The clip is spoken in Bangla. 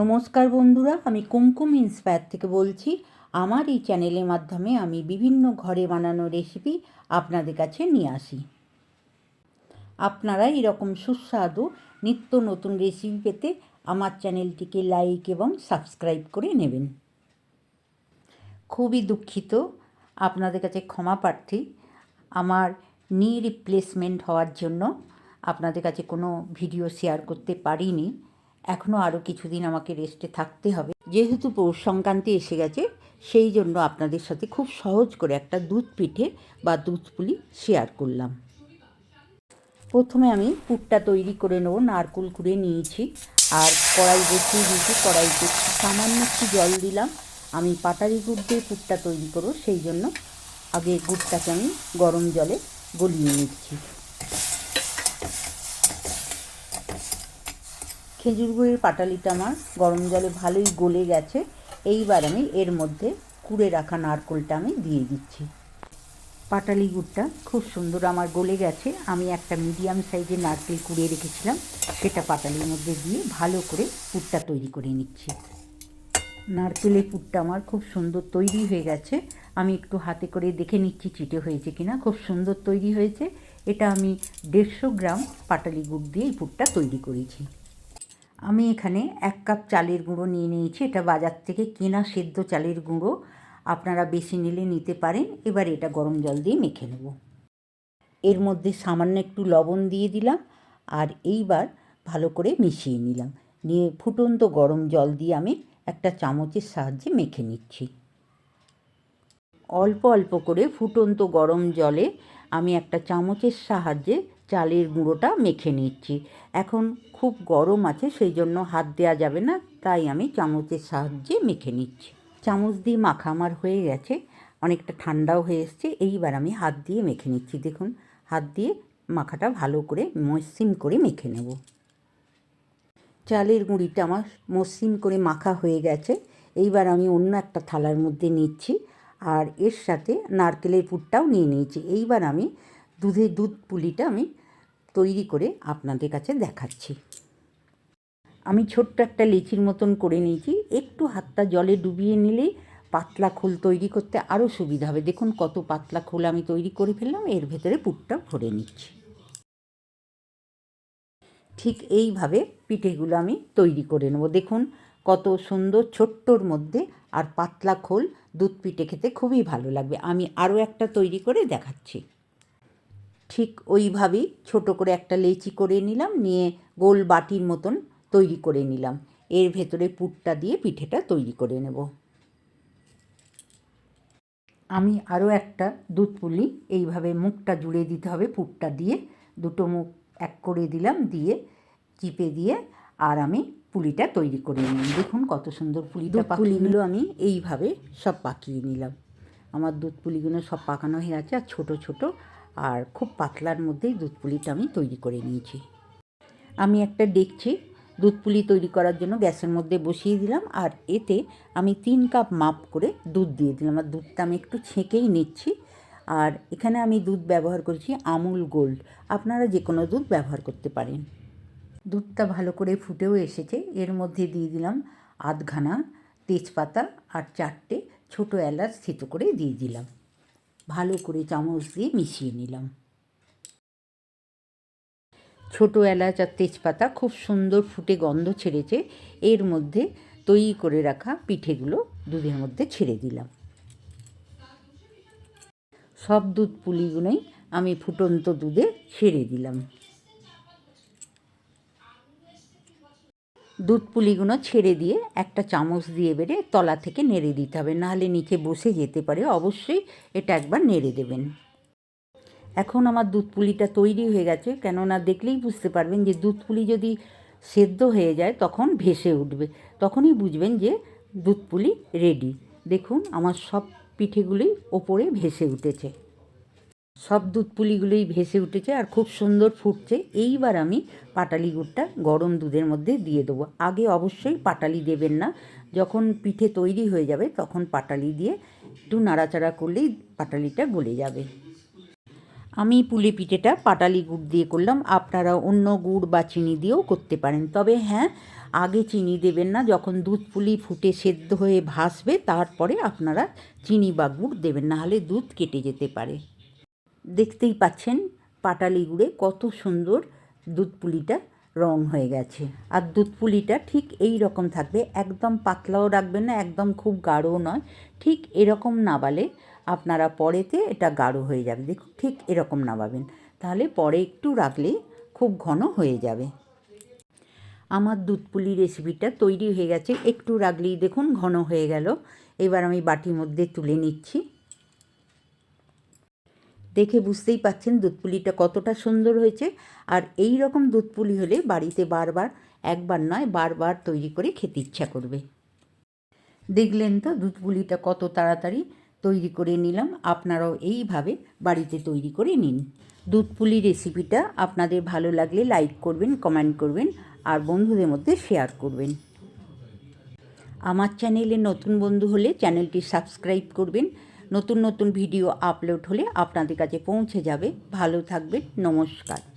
নমস্কার বন্ধুরা, আমি কুমকুম ইন্সপায়ার থেকে বলছি। আমার এই চ্যানেলের মাধ্যমে আমি বিভিন্ন ঘরে বানানো রেসিপি আপনাদের কাছে নিয়ে আসি। আপনারা এরকম সুস্বাদু নিত্য নতুন রেসিপি পেতে আমার চ্যানেলটিকে লাইক এবং সাবস্ক্রাইব করে নেবেন। খুবই দুঃখিত আপনাদের কাছে ক্ষমা প্রার্থী। আমার নি রিপ্লেসমেন্ট হওয়ার জন্য আপনাদের কাছে কোনো ভিডিও শেয়ার করতে পারিনি। এখনও আরও কিছুদিন আমাকে রেস্টে থাকতে হবে। যেহেতু পৌষ সংক্রান্তি এসে গেছে, সেই জন্য আপনাদের সাথে খুব সহজ করে একটা দুধ পিঠে বা দুধ পুলি শেয়ার করলাম। প্রথমে আমি পুরটা তৈরি করে নেব, নারকুল কুড়ে নিয়েছি। আর কড়াই বসিয়ে দিয়েছি, কড়াইতে সামান্য একটু জল দিলাম। আমি পাটারি গুড় দিয়ে পুরটা তৈরি করব, সেই জন্য আগে গুড়টাকে আমি গরম জলে গলিয়ে নিচ্ছি। খেজুর গুড়ের পাটালিটা আমার গরম জলে ভালোই গলে গেছে। এইবার আমি এর মধ্যে কুড়ে রাখা নারকোলটা আমি দিয়ে দিচ্ছি। পাটালি গুড়টা খুব সুন্দর আমার গলে গেছে। আমি একটা মিডিয়াম সাইজের নারকেল কুড়িয়ে রেখেছিলাম। সেটা পাটালির মধ্যে দিয়ে ভালো করে পুরটা তৈরি করে নিচ্ছি। নারকেলের পুরটা আমার খুব সুন্দর তৈরি হয়ে গেছে। আমি একটু হাতে করে দেখে নিচ্ছি চিটে হয়েছে কিনা। খুব সুন্দর তৈরি হয়েছে। এটা আমি দেড়শো গ্রাম পাটালি গুড় দিয়ে এই পুরটা তৈরি করেছি। আমি এখানে এক কাপ চালের গুঁড়ো নিয়ে নিয়েছি। এটা বাজার থেকে কেনা সেদ্ধ চালের গুঁড়ো। আপনারা বেশি নিলে নিতে পারেন। এবার এটা গরম জল দিয়ে মেখে নেব। এর মধ্যে সামান্য একটু লবণ দিয়ে দিলাম আর এইবার ভালো করে মিশিয়ে নিলাম। নিয়ে ফুটন্ত গরম জল দিয়ে আমি একটা চামচের সাহায্যে মেখে নিচ্ছি। অল্প অল্প করে ফুটন্ত গরম জলে আমি একটা চামচের সাহায্যে চালের গুঁড়োটা মেখে নিচ্ছি। এখন খুব গরম আছে সেই জন্য হাত দেওয়া যাবে না, তাই আমি চামচের সাহায্যে মেখে নিচ্ছি। চামচ দিয়ে মাখা আমার হয়ে গেছে, অনেকটা ঠান্ডাও হয়ে এসছে, এইবার আমি হাত দিয়ে মেখে নিচ্ছি। দেখুন, হাত দিয়ে মাখাটা ভালো করে মসৃণ করে মেখে নেব। চালের গুঁড়িটা আমার মসৃণ করে মাখা হয়ে গেছে, এইবার আমি অন্য একটা থালার মধ্যে নিচ্ছি, আর এর সাথে নারকেলের পুরটাও নিয়ে নিয়েছি। এইবার আমি দুধের দুধ পুলিটা আমি তৈরি করে আপনাদের কাছে দেখাচ্ছি। আমি ছোট্ট একটা লিচির মতন করে নিয়েছি। একটু হাতটা জলে ডুবিয়ে নিলেই পাতলা খোল তৈরি করতে আরও সুবিধা হবে। দেখুন কত পাতলা খোল আমি তৈরি করে ফেললাম, এর ভেতরে পুরটা ভরে নিচ্ছি। ঠিক এইভাবে পিঠেগুলো আমি তৈরি করে নেব। দেখুন কত সুন্দর ছোট্টর মধ্যে আর পাতলা খোল দুধ পিঠে খেতে খুবই ভালো লাগবে। আমি আরও একটা তৈরি করে দেখাচ্ছি। ঠিক ওইভাবেই ছোট করে একটা লেচি করে নিলাম নিয়ে গোল বাটির মতন তৈরি করে নিলাম। এর ভেতরে পুরটা দিয়ে পিঠেটা তৈরি করে নেব। আমি আরও একটা দুধ পুলি এইভাবে মুখটা জুড়ে দিতে হবে পুরটা দিয়ে। দুটো মুখ এক করে দিলাম দিয়ে চিপে দিয়ে আর আমি পুলিটা তৈরি করে নিলাম। দেখুন কত সুন্দর পুলিটা পুলিগুলো আমি এইভাবে সব পাকিয়ে নিলাম। আমার দুধ পুলিগুলো সব পাকানো হয়ে আছে আর ছোটো ছোটো আর খুব পাতলার মধ্যেই দুধ পুলিটা আমি তৈরি করে নিয়েছি। আমি একটা দেখছি দুধ পুলি তৈরি করার জন্য গ্যাসের মধ্যে বসিয়ে দিলাম আর এতে আমি তিন কাপ মাপ করে দুধ দিয়ে দিলাম। আর দুধটা আমি একটু ছেঁকেই নিচ্ছি। আর এখানে আমি দুধ ব্যবহার করেছি আমুল গোল্ড। আপনারা যে কোনো দুধ ব্যবহার করতে পারেন। দুধটা ভালো করে ফুটেও এসেছে। এর মধ্যে দিয়ে দিলাম আধখানা তেজপাতা আর চারটে ছোটো এলাচ থেতো করে দিয়ে দিলাম। ভালো করে চামচ দিয়ে মিশিয়ে নিলাম। ছোটো এলাচ আর তেজপাতা খুব সুন্দর ফুটে গন্ধ ছেড়েছে, এর মধ্যে তৈরি করে রাখা পিঠেগুলো দুধের মধ্যে ছেড়ে দিলাম। সব দুধ পুলিগুলোই আমি ফুটন্ত দুধে ছেড়ে দিলাম। দুধ পুলিগুলো ছেড়ে দিয়ে একটা চামচ দিয়ে বেড়ে তলা থেকে নেড়ে দিতে হবে। নাহলে নিচে বসে যেতে পারে। অবশ্যই এটা একবার নেড়ে দেবেন। এখন আমার দুধ পুলিটা তৈরি হয়ে গেছে। কেননা দেখলেই বুঝতে পারবেন যে দুধ পুলি যদি সেদ্ধ হয়ে যায় তখন ভেসে উঠবে। তখনই বুঝবেন যে দুধ পুলি রেডি। দেখুন, আমার সব পিঠেগুলোই ওপরে ভেসে উঠেছে। সব দুধ পুলিগুলোই ভেসে উঠেছে আর খুব সুন্দর ফুটছে। এইবার আমি পাটালি গুড়টা গরম দুধের মধ্যে দিয়ে দেবো। আগে অবশ্যই পাটালি দেবেন না। যখন পিঠে তৈরি হয়ে যাবে তখন পাটালি দিয়ে একটু নাড়াচাড়া করলেই পাটালিটা গলে যাবে। আমি পুলি পিঠেটা পাটালি গুড় দিয়ে করলাম। আপনারা অন্য গুড় বা চিনি দিয়েও করতে পারেন। তবে হ্যাঁ আগে চিনি দেবেন না। যখন দুধ পুলি ফুটে সেদ্ধ হয়ে ভাসবে, তারপরে আপনারা চিনি বা গুড় দেবেন। না হলে দুধ কেটে যেতে পারে। দেখতেই পাচ্ছেন পাটালি গুড়ে কত সুন্দর দুধ পুলিটা রং হয়ে গেছে। আর দুধ পুলিটা ঠিক এই রকম থাকবে, একদম পাতলাও রাখবেন না, একদম খুব গাঢ়ও নয়। ঠিক এরকম নাবালে আপনারা পরেতে এটা গাঢ় হয়ে যাবে। দেখুন, ঠিক এরকম নাবাবেন। তাহলে পরে একটু রাখলে খুব ঘন হয়ে যাবে। আমার দুধ পুলি রেসিপিটা তৈরি হয়ে গেছে। একটু রাখলেই দেখুন ঘন হয়ে গেল। এবার আমি বাটির মধ্যে তুলে নিচ্ছি। দেখে বুঝতেই পাচ্ছেন দুধপুলিটা কতটা সুন্দর হয়েছে। আর এই রকম দুধপুলি হলে বাড়িতে বারবার, একবার নয়, বারবার তৈরি করে খেতে ইচ্ছা করবে। দেখলেন তো দুধপুলিটা কত তাড়াতাড়ি তৈরি করে নিলাম। আপনারাও এইভাবে বাড়িতে তৈরি করে নিন। দুধপুলি রেসিপিটা আপনাদের ভালো লাগলে লাইক করবেন, কমেন্ট করবেন আর বন্ধুদের মধ্যে শেয়ার করবেন। আমার চ্যানেলে নতুন বন্ধু হলে চ্যানেলটি সাবস্ক্রাইব করবেন। নতুন নতুন ভিডিও আপলোড হলে আপনাদের কাছে পৌঁছে যাবে। ভালো থাকবেন নমস্কার।